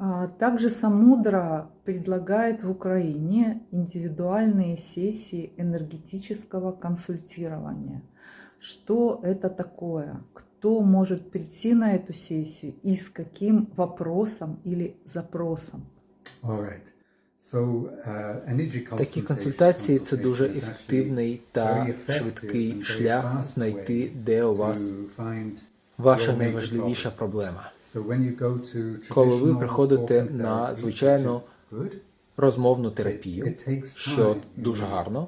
А Также Самудра предлагает в Украине индивидуальные сессии энергетического консультирования. Что это такое? Кто может прийти на эту сессию и с каким вопросом или запросом? All right. So, uh, energy Такі consultation- консультації це дуже consultation is ефективний actually та very effective швидкий and very шлях fast знайти, way де у вас to find ваша найважливіша проблема. Коли ви приходите на звичайну Розмовну терапію, що дуже гарно.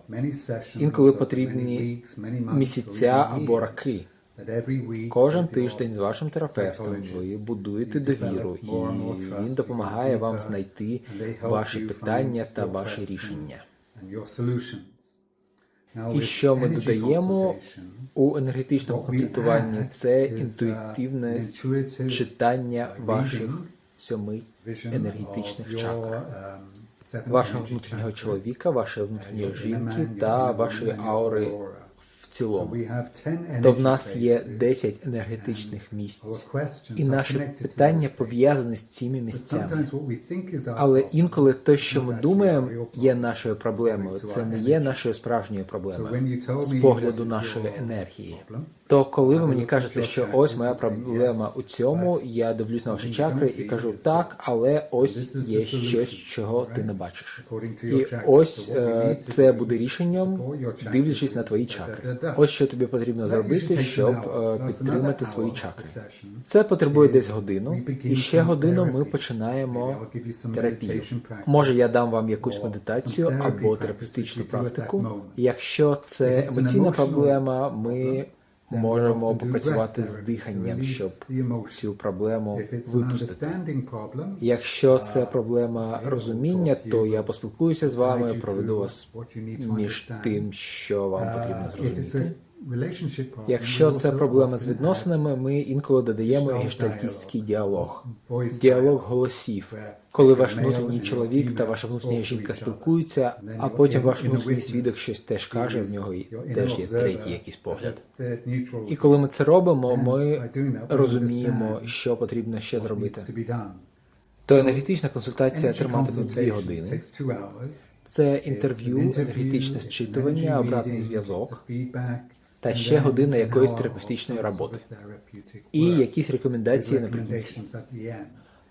Інколи потрібні місяця або роки. Кожен тиждень з вашим терапевтом ви будуєте довіру, і він допомагає вам знайти ваші питання та ваші рішення. І що ми додаємо у енергетичному консультуванні? Це uh, інтуїтивне читання uh, ваших сьоми енергетичних чакр. um, Вашого внутрішнього чоловіка, вашої uh, внутрішньої жінки та вашої аури цілому. we have 10 То в нас є places, 10 енергетичних місць, і to питання пов'язані з цими місцями. Але інколи те, що ми думаємо, є нашою проблемою. Це не є нашою справжньою проблемою з погляду нашої енергії. То коли ви мені кажете, що ось моя проблема у цьому, я дивлюсь на ваші чакри і кажу так, але ось є щось, чого ти не бачиш. І ось е, це буде рішенням, дивлячись на твої чакри. Ось що тобі потрібно зробити, щоб е, підтримати свої чакри. Це потребує десь годину, і ще годину ми починаємо терапію. Може, я дам вам якусь медитацію або терапевтичну практику. Якщо це емоційна проблема, ми можемо попрацювати з диханням, щоб цю проблему випустити. Якщо це проблема розуміння, то я поспілкуюся з вами, проведу вас між тим, що вам потрібно зрозуміти. Якщо це проблема з відносинами, ми інколи додаємо гештальтістський діалог, діалог голосів, коли ваш внутрішній чоловік та ваша внутрішня жінка спілкуються, а потім ваш внутрішній свідок щось теж каже, в нього теж є третій якийсь погляд. І коли ми це робимо, ми розуміємо, що потрібно ще зробити. То енергетична консультація триматиме дві години. Це інтерв'ю, енергетичне зчитування, обратний зв'язок та ще година якоїсь терапевтичної роботи. і якісь рекомендації наприкінці.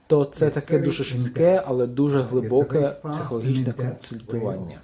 То це таке дуже швидке, але дуже глибоке психологічне консультування.